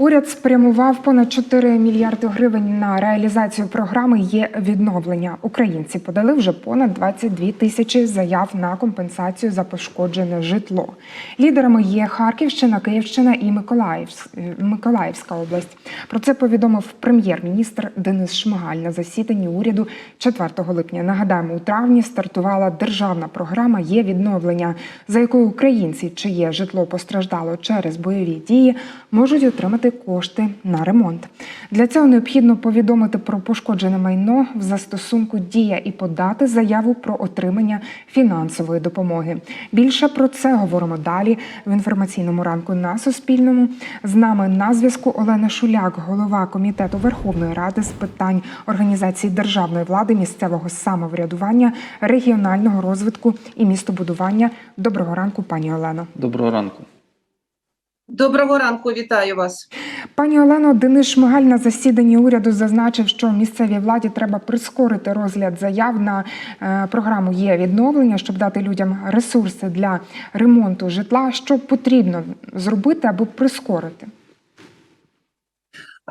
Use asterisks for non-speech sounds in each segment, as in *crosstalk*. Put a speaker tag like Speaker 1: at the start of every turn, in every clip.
Speaker 1: Уряд спрямував понад 4 мільярди гривень на реалізацію програми є відновлення. Українці подали вже понад 22 тисячі заяв на компенсацію за пошкоджене житло. Лідерами є Харківщина, Київщина і Миколаївсь- Миколаївська область. Про це повідомив прем'єр-міністр Денис Шмигаль на засіданні уряду 4 липня. Нагадаємо, у травні стартувала державна програма є відновлення, за якою українці, чиє житло постраждало через бойові дії, можуть отримати кошти на ремонт. Для цього необхідно повідомити про пошкоджене майно в застосунку дія і подати заяву про отримання фінансової допомоги. Більше про це говоримо далі в інформаційному ранку на Суспільному. З нами на зв'язку Олена Шуляк, голова комітету Верховної Ради з питань організації державної влади, місцевого самоврядування, регіонального розвитку і містобудування. Доброго ранку, пані Олено.
Speaker 2: Доброго ранку.
Speaker 3: Доброго ранку, вітаю вас.
Speaker 1: Пані Олено, Денис Шмигаль на засіданні уряду зазначив, що місцевій владі треба прискорити розгляд заяв на е, програму є відновлення, щоб дати людям ресурси для ремонту житла. Що потрібно зробити, аби прискорити?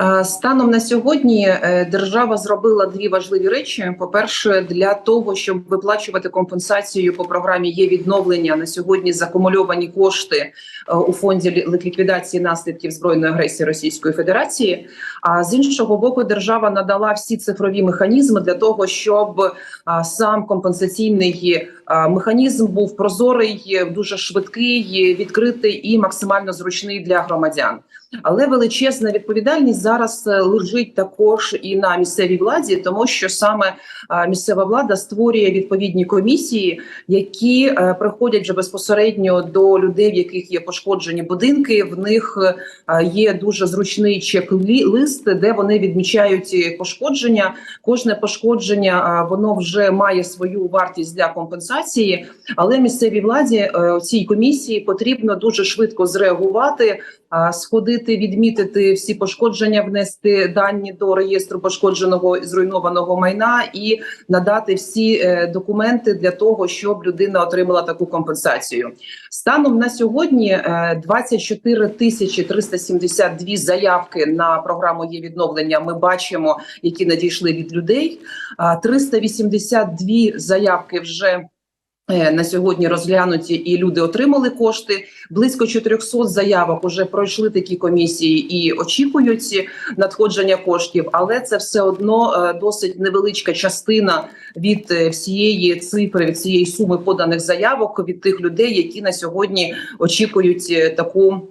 Speaker 3: Е, Станом на сьогодні е, держава зробила дві важливі речі. По-перше, для того, щоб виплачувати компенсацію по програмі є відновлення на сьогодні закумульовані кошти е, у фонді лі- ліквідації наслідків збройної агресії Російської Федерації. А з іншого боку, держава надала всі цифрові механізми для того, щоб сам компенсаційний механізм був прозорий, дуже швидкий, відкритий і максимально зручний для громадян. Але величезна відповідальність зараз е, лежить також і на місцевій владі, тому що саме місцева влада створює відповідні комісії, які е, приходять вже безпосередньо до людей, в яких є пошкоджені будинки. В них е, є дуже зручний чек-лист, де вони відмічають е, пошкодження. Кожне пошкодження воно вже має свою вартість для компенсації, але місцевій владі е, цій комісії потрібно дуже швидко зреагувати а, сходити, відмітити всі пошкодження, внести дані до реєстру пошкодженого і зруйнованого майна і надати всі е, документи для того, щоб людина отримала таку компенсацію. Станом на сьогодні е, 24 тисячі 372 заявки на програму є відновлення. Ми бачимо, які надійшли від людей. А 382 заявки вже. Е, На сьогодні розглянуті і люди отримали кошти. Близько 400 заявок уже пройшли такі комісії і очікують надходження коштів, але це все одно е, досить невеличка частина від е, всієї цифри, від цієї суми поданих заявок від тих людей, які на сьогодні очікують таку.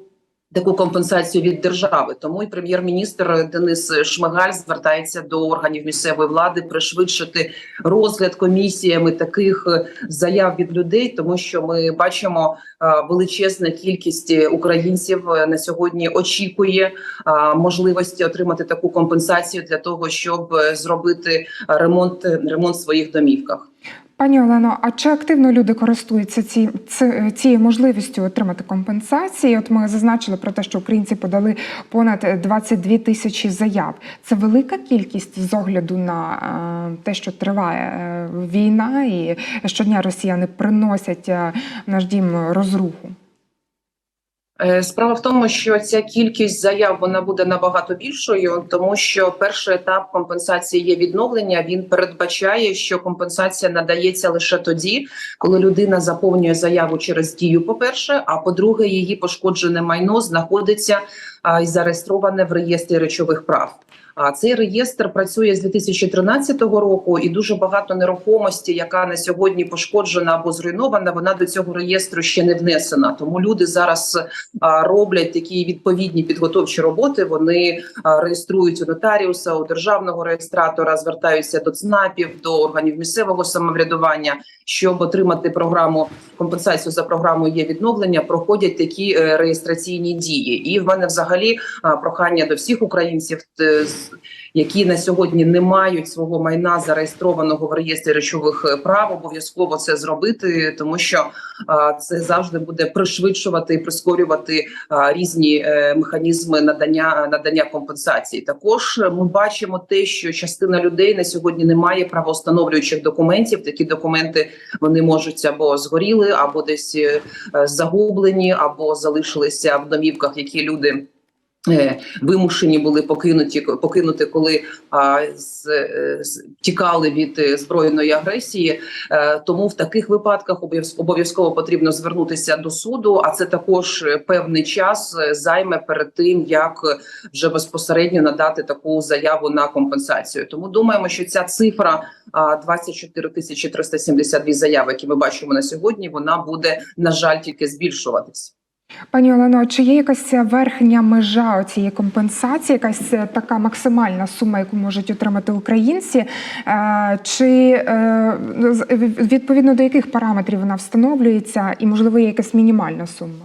Speaker 3: Таку компенсацію від держави, тому і прем'єр-міністр Денис Шмигаль звертається до органів місцевої влади пришвидшити розгляд комісіями таких е, заяв від людей, тому що ми бачимо е, величезна кількість українців е, на сьогодні очікує можливості отримати таку компенсацію для того, щоб зробити ремонт ремонт в своїх домівках.
Speaker 1: Пані Олено, а чи активно люди користуються ці, ці, цією можливістю отримати компенсації? От ми зазначили про те, що українці подали понад 22 тисячі заяв. Це велика кількість з огляду на е, те, що триває е, війна, і щодня росіяни приносять е, в наш дім розруху.
Speaker 3: Е, Справа в тому, що ця кількість заяв вона буде набагато більшою, тому що перший етап компенсації є відновлення. Він передбачає, що компенсація надається лише тоді, коли людина заповнює заяву через дію. По перше, а по-друге, її пошкоджене майно знаходиться і зареєстроване в реєстрі речових прав. А цей реєстр працює з 2013 року, і дуже багато нерухомості, яка на сьогодні пошкоджена або зруйнована, вона до цього реєстру ще не внесена. Тому люди зараз роблять такі відповідні підготовчі роботи. Вони а, реєструють у нотаріуса, у державного реєстратора, звертаються до ЦНАПів, до органів місцевого самоврядування, щоб отримати програму компенсацію за програмою є відновлення. Проходять такі е, реєстраційні дії. І в мене взагалі прохання до всіх українців. Які на сьогодні не мають свого майна зареєстрованого в реєстрі речових е, прав, обов'язково це зробити, тому що це завжди буде пришвидшувати і прискорювати різні е, механізми надання надання компенсації. Також е, ми бачимо те, що частина людей на сьогодні не має правоустановлюючих документів. Такі документи вони можуть або згоріли, або десь загублені, або залишилися в домівках, які люди вимушені були покинуті покинути, коли а, з, е, з- тікали від е, збройної агресії. Е, Тому в таких випадках обов'яз- обов'язково потрібно звернутися до суду. А це також е, певний час е, займе перед тим, як е, вже безпосередньо надати таку заяву на компенсацію. Тому думаємо, що ця цифра а, 24 тисячі 372 заяви, які ми бачимо на сьогодні, вона буде на жаль тільки збільшуватись.
Speaker 1: Пані Олено, чи є якась верхня межа цієї компенсації, якась е, така максимальна сума, яку можуть отримати українці? Е, Чи е, відповідно до яких параметрів вона встановлюється, і можливо є якась мінімальна сума?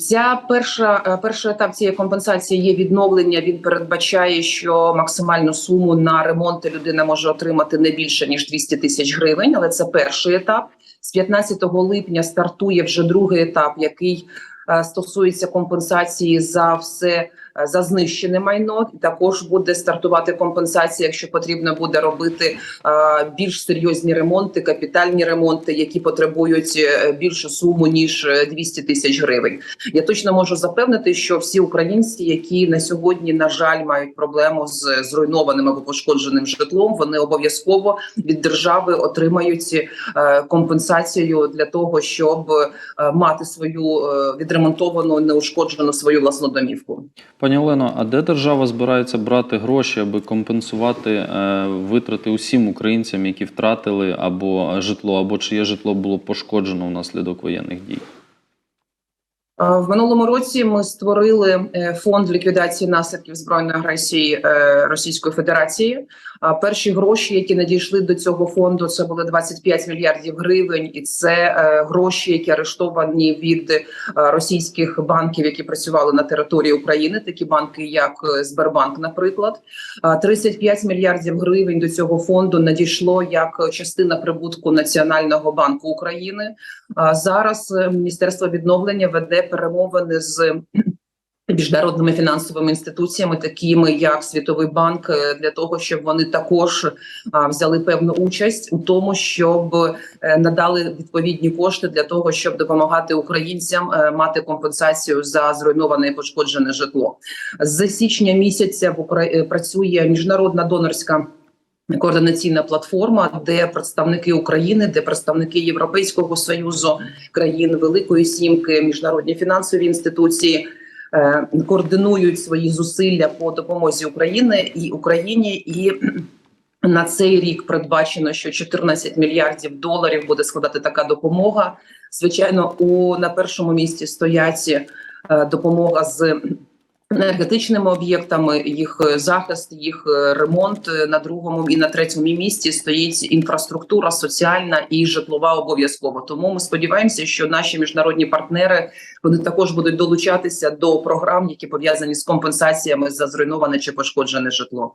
Speaker 3: Ця перша е, перший етап цієї компенсації є відновлення. Він передбачає, що максимальну суму на ремонти людина може отримати не більше ніж 200 тисяч гривень. Але це перший етап. З 15 липня стартує вже другий етап, який е, стосується компенсації за все за знищене майно. Також буде стартувати компенсація, якщо потрібно буде робити е, більш серйозні ремонти, капітальні ремонти, які потребують е, більшу суму ніж е, 200 тисяч гривень. Я точно можу запевнити, що всі українці, які на сьогодні на жаль мають проблему з зруйнованим або пошкодженим житлом, вони обов'язково від держави отримають е, компенсацію для того, щоб е, мати свою е, відремонтовану неушкоджену свою власну домівку.
Speaker 2: Пані Олено, а де держава збирається брати гроші, аби компенсувати е, витрати усім українцям, які втратили або житло, або чиє житло було пошкоджено внаслідок воєнних дій?
Speaker 3: Е, В минулому році ми створили е, фонд ліквідації наслідків збройної агресії е, Російської Федерації. Перші гроші, які надійшли до цього фонду, це були 25 мільярдів гривень, і це е, гроші, які арештовані від е, російських банків, які працювали на території України, такі банки, як е, Сбербанк, наприклад. А 35 мільярдів гривень до цього фонду надійшло як частина прибутку Національного банку України. Зараз Міністерство відновлення веде перемовини з міжнародними фінансовими інституціями, такими як Світовий банк, е, для того, щоб вони також взяли певну участь у тому, щоб е, надали відповідні кошти для того, щоб допомагати українцям е, мати компенсацію за зруйноване і пошкоджене житло. З січня місяця е, працює міжнародна донорська. Координаційна платформа, де представники України, де представники Європейського союзу, країн Великої Сімки, міжнародні фінансові інституції е, координують свої зусилля по допомозі України і Україні. І *clears throat* на цей рік передбачено, що 14 мільярдів доларів буде складати така допомога. Звичайно, у на першому місці стоять е, допомога з енергетичними об'єктами, їх е, захист, їх е, ремонт Е, на другому і на третьому місці стоїть інфраструктура, соціальна і житлова обов'язково. Тому ми сподіваємося, що наші міжнародні партнери вони також будуть долучатися до програм, які пов'язані з компенсаціями за зруйноване чи пошкоджене житло.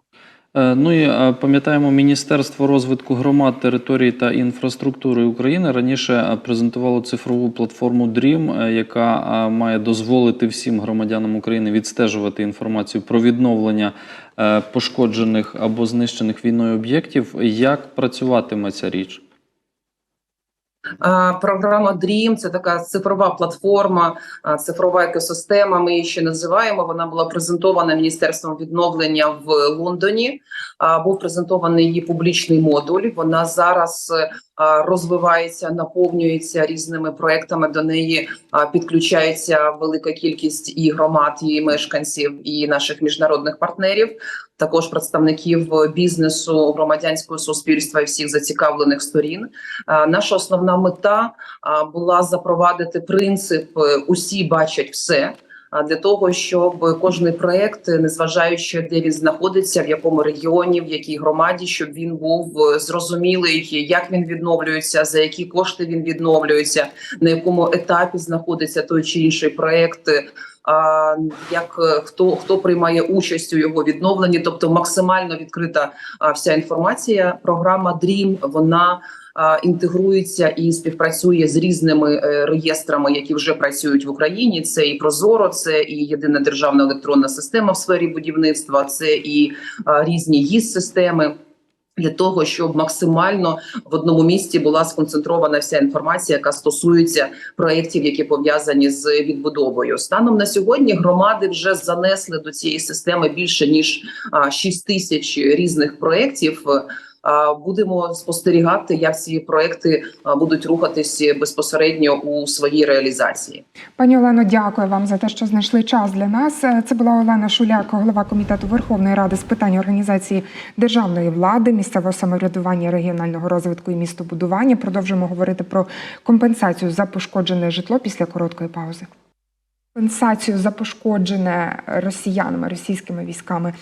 Speaker 2: Е, Ну і е, пам'ятаємо, Міністерство розвитку громад, територій та інфраструктури України раніше е, презентувало цифрову платформу DREAM, яка має дозволити всім громадянам України відстежувати інформацію про відновлення пошкоджених або знищених війною об'єктів. Як працюватиме ця річ?
Speaker 3: Програма DREAM – це така цифрова платформа, цифрова екосистема. Ми її ще називаємо. Вона була презентована міністерством відновлення в Лондоні. Був презентований її публічний модуль. Вона зараз розвивається, наповнюється різними проектами. До неї підключається велика кількість і громад, і мешканців, і наших міжнародних партнерів. Також представників бізнесу, громадянського суспільства і всіх зацікавлених сторін. Наша основна мета була запровадити принцип е, усі бачать все. Для того щоб кожний проект, незважаючи де він знаходиться, в якому регіоні, в якій громаді, щоб він був е, зрозумілий, як він відновлюється, за які кошти він відновлюється, на якому етапі знаходиться той чи інший проект, а як е, хто хто приймає участь у його відновленні, тобто максимально відкрита вся інформація. Програма DREAM, вона інтегрується і співпрацює з різними е, реєстрами, які вже працюють в Україні. Це і Прозоро, це і єдина державна електронна система в сфері будівництва, це і різні ЄС системи. Для того щоб максимально в одному місці була сконцентрована вся інформація, яка стосується проєктів, які пов'язані з відбудовою, станом на сьогодні громади вже занесли до цієї системи більше ніж а, 6 тисяч різних проєктів. Будемо спостерігати, як ці проекти будуть рухатись безпосередньо у своїй реалізації.
Speaker 1: Пані Олено, дякую вам за те, що знайшли час для нас. Е, Це була Олена Шуляк, голова комітету Верховної Ради з питань організації державної влади, місцевого самоврядування, регіонального розвитку і містобудування. Продовжимо говорити про компенсацію за пошкоджене житло після короткої паузи. Компенсацію за пошкоджене росіянами, російськими військами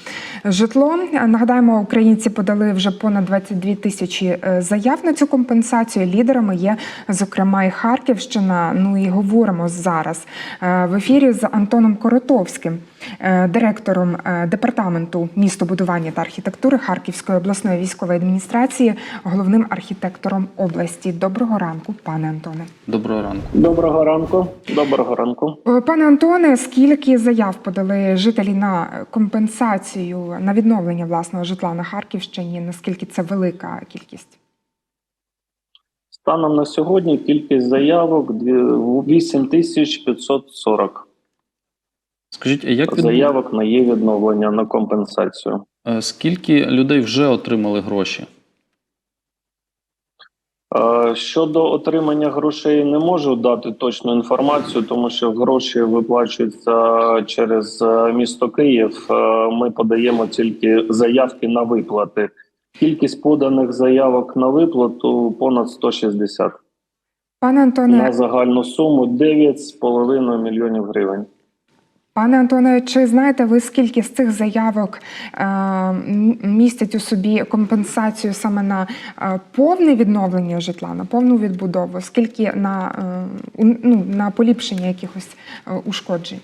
Speaker 1: житло. Нагадаємо, українці подали вже понад 22 тисячі е, заяв на цю компенсацію. Лідерами є, зокрема, і Харківщина. Ну і говоримо зараз е, в ефірі з Антоном Коротовським, е, директором департаменту містобудування та архітектури Харківської обласної військової адміністрації, головним архітектором області. Доброго ранку, пане Антоне.
Speaker 2: Доброго ранку.
Speaker 4: Доброго ранку. Доброго ранку.
Speaker 1: Е, Пане Антоне, скільки заяв подали жителі на компенсацію на відновлення власного житла на Харківщині? Наскільки це велика кількість?
Speaker 4: Станом на сьогодні кількість заявок 8540
Speaker 2: Скажіть, а як від...
Speaker 4: заявок на є відновлення на компенсацію.
Speaker 2: е, скільки людей вже отримали гроші?
Speaker 4: Е, Щодо отримання грошей, не можу дати точну інформацію, тому що гроші виплачуються через е, місто Київ. Е, Ми подаємо тільки заявки на виплати. Кількість поданих заявок на виплату понад 160.
Speaker 1: Пане Антоне,
Speaker 4: на загальну суму 9,5 мільйонів гривень.
Speaker 1: Пане Антоне, чи знаєте ви скільки з цих заявок е, містять у собі компенсацію саме на е, повне відновлення житла, на повну відбудову? Скільки на, е, ну, на поліпшення якихось ушкоджень?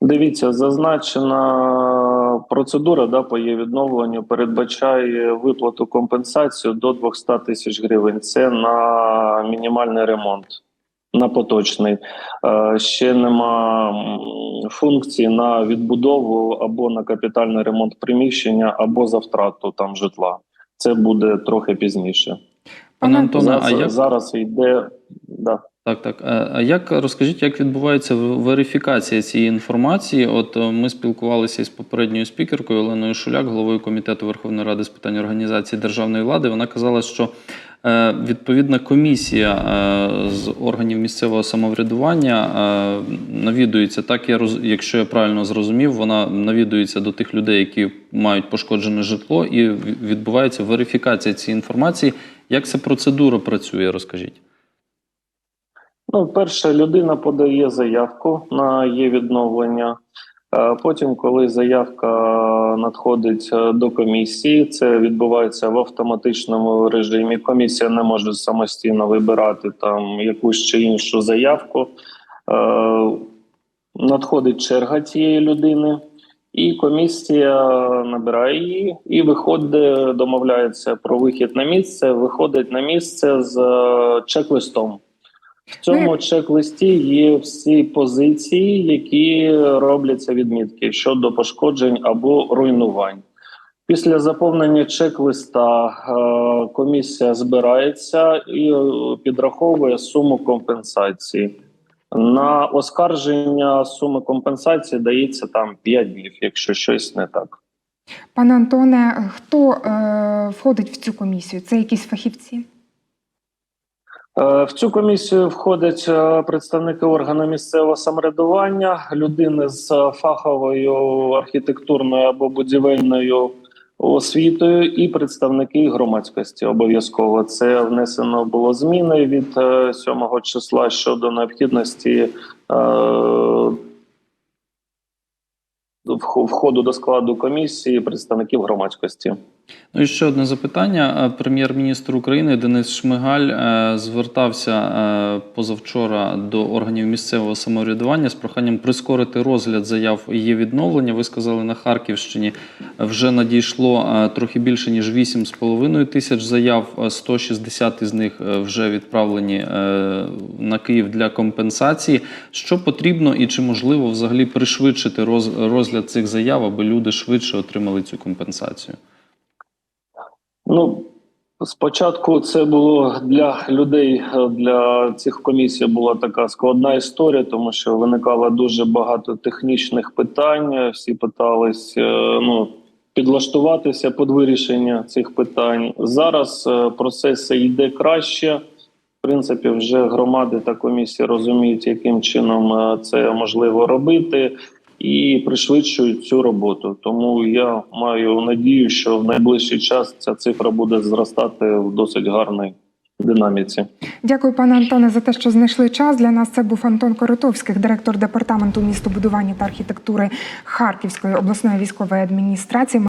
Speaker 4: Дивіться, зазначена процедура да, по її відновленню передбачає виплату компенсацію до 200 тисяч гривень. Це на мінімальний ремонт, на поточний. Е, ще нема функції на відбудову або на капітальний ремонт приміщення, або за втрату там житла. Це буде трохи пізніше.
Speaker 2: Пане Антоне,
Speaker 4: зараз,
Speaker 2: а як
Speaker 4: зараз йде да.
Speaker 2: Так, так. Е, А як розкажіть, як відбувається в- верифікація цієї інформації? От е, ми спілкувалися із попередньою спікеркою Оленою Шуляк, головою комітету Верховної Ради з питань організації державної влади. Вона казала, що відповідна комісія е, з органів місцевого самоврядування е, навідується так. Я роз... якщо я правильно зрозумів, вона навідується до тих людей, які мають пошкоджене житло, і відбувається верифікація цієї інформації. Як ця процедура працює? Розкажіть.
Speaker 4: Ну, перше, людина подає заявку на є відновлення. Е, Потім, коли заявка надходить е, до комісії, це відбувається в автоматичному режимі. Комісія не може самостійно вибирати там якусь чи іншу заявку. Е, Надходить черга цієї людини, і комісія набирає її і виходить, домовляється про вихід на місце. Виходить на місце з чек-листом. В цьому чек-листі є всі позиції, які робляться відмітки щодо пошкоджень або руйнувань. Після заповнення чек-листа е, комісія збирається і е, підраховує суму компенсації. На оскарження суми компенсації дається там 5 днів, якщо щось не так.
Speaker 1: Пане Антоне, хто е, входить в цю комісію? Це якісь фахівці?
Speaker 4: Е, В цю комісію входять е, представники органу місцевого самоврядування, людини з е, фаховою архітектурною або будівельною освітою, і представники громадськості. Обов'язково це внесено було зміни від е, 7 числа щодо необхідності. Входу до складу комісії представників громадськості.
Speaker 2: Ну і ще одне запитання. Е, Прем'єр-міністр України Денис Шмигаль е, звертався е, позавчора до органів місцевого самоврядування з проханням прискорити розгляд заяв її відновлення. Ви сказали, на Харківщині вже надійшло трохи більше ніж 8,5 тисяч заяв. е, 160 із них вже відправлені на Київ для компенсації. Що потрібно і чи можливо взагалі пришвидшити роз- розгляд цих заяв, аби люди швидше отримали цю компенсацію?
Speaker 4: Ну, спочатку це було для людей, е, для цих комісій була така складна історія, тому що виникало дуже багато технічних питань. Всі питались е, ну, підлаштуватися під вирішення цих питань. Зараз е, процес йде краще. В принципі, вже громади та комісії розуміють, яким чином це можливо робити і пришвидшують цю роботу. Тому я маю надію, що в найближчий час ця цифра буде зростати в досить гарній динаміці.
Speaker 1: Дякую, пане Антоне, за те, що знайшли час. Для нас це був Антон Коротовський, директор департаменту містобудування та архітектури Харківської обласної військової адміністрації.